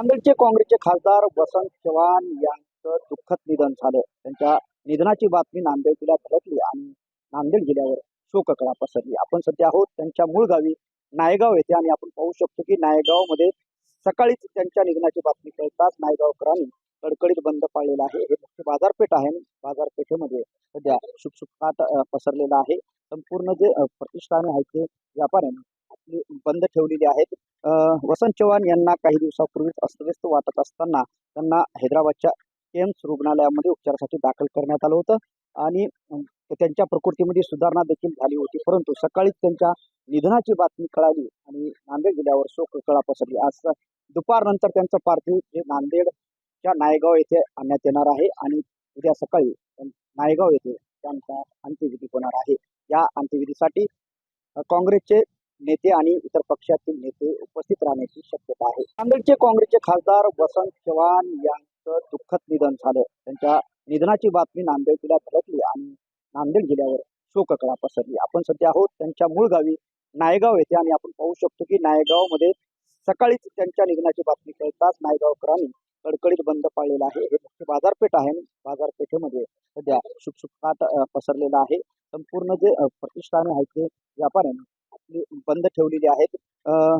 नांदेडचे काँग्रेसचे खासदार वसंत चव्हाण यांचं दुःखद निधन झालं. त्यांच्या निधनाची बातमी नांदेड जिल्ह्यात धडकली आणि नांदेड जिल्ह्यावर शोककळा पसरली. आपण सध्या आहोत त्यांच्या मूळ गावी नायगाव येथे आणि आपण पाहू शकतो की नायगावमध्ये सकाळीच त्यांच्या निधनाची बातमी कळताच नायगावकरांनी कडकडीत बंद पाळलेला आहे. हे मुख्य बाजारपेठ आहे. बाजारपेठेमध्ये सध्या शुकशुकाट पसरलेला आहे. संपूर्ण जे प्रतिष्ठान प्रतिष्ठाने आहेत ते व्यापाऱ्यांनी आपली बंद ठेवलेली आहेत. वसंत चव्हाण यांना काही दिवसापूर्वीच अस्तव्यस्त वाटत असताना त्यांना हैदराबादच्या एम्स रुग्णालयामध्ये उपचारासाठी दाखल करण्यात आलं होतं आणि त्यांच्या प्रकृतीमध्ये सुधारणा देखील झाली होती. परंतु सकाळीच त्यांच्या निधनाची बातमी कळाली आणि नांदेड जिल्ह्यावर शोक कळा पसरली. आज दुपारनंतर त्यांचं पार्थिव हे नांदेडच्या नायगाव येथे आणण्यात येणार आहे आणि उद्या सकाळी नायगाव येथे त्यांचा अंत्यविधी होणार आहे. या अंत्यविधीसाठी काँग्रेसचे नेते आणि इतर पक्षातील नेते उपस्थित राहण्याची शक्यता आहे. नांदेडचे काँग्रेसचे खासदार वसंत चव्हाण यांचं दुःखद निधन झालं. त्यांच्या निधनाची बातमी नांदेड जिल्ह्यात धडकली आणि नांदेड जिल्ह्यावर शोककळा पसरली. आपण सध्या आहोत त्यांच्या मूळ गावी नायगाव येथे आणि आपण पाहू शकतो की नायगावमध्ये सकाळीच त्यांच्या निधनाची बातमी कळताच नायगावकरांनी कडकडीत बंद पाळलेला आहे. हे मुख्य बाजारपेठ आहे. बाजारपेठेमध्ये सध्या शुकशुकाट पसरलेला आहे. संपूर्ण जे प्रतिष्ठान प्रतिष्ठाने आहेत ते व्यापाऱ्यांनी बंद ठेवलेली आहेत.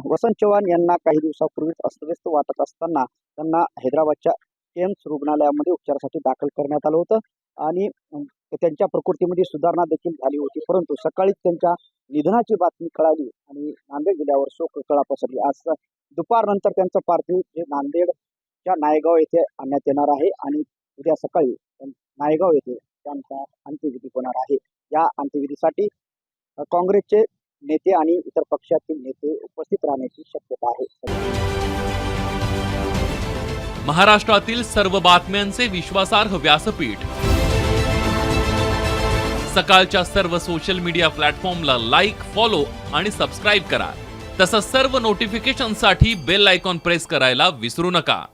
वसंत चव्हाण यांना काही दिवसापूर्वीच अस्तव्यस्त वाटत असताना त्यांना हैदराबादच्या एम्स रुग्णालयामध्ये उपचारासाठी दाखल करण्यात आलं होतं आणि त्यांच्या प्रकृतीमध्ये सुधारणा देखील झाली होती. परंतु सकाळीच त्यांच्या निधनाची बातमी कळाली आणि नांदेड जिल्ह्यावर शोककळा पसरली. आज दुपारनंतर त्यांचं पार्थिव हे नांदेडच्या नायगाव येथे आणण्यात येणार आहे आणि उद्या सकाळी नायगाव येथे त्यांचा अंत्यविधी होणार आहे. या अंत्यविधीसाठी काँग्रेसचे नेते आणि इतर पक्षातील नेते उपस्थित राहण्याची शक्यता आहे. महाराष्ट्रातील सर्व बातम्यांचे विश्वासार्ह व्यासपीठ. सकाळच्या सर्व सोशल मीडिया प्लॅटफॉर्मला लाईक फॉलो आणि सबस्क्राईब करा. तसंच सर्व नोटिफिकेशनसाठी बेल आयकॉन प्रेस करायला विसरू नका.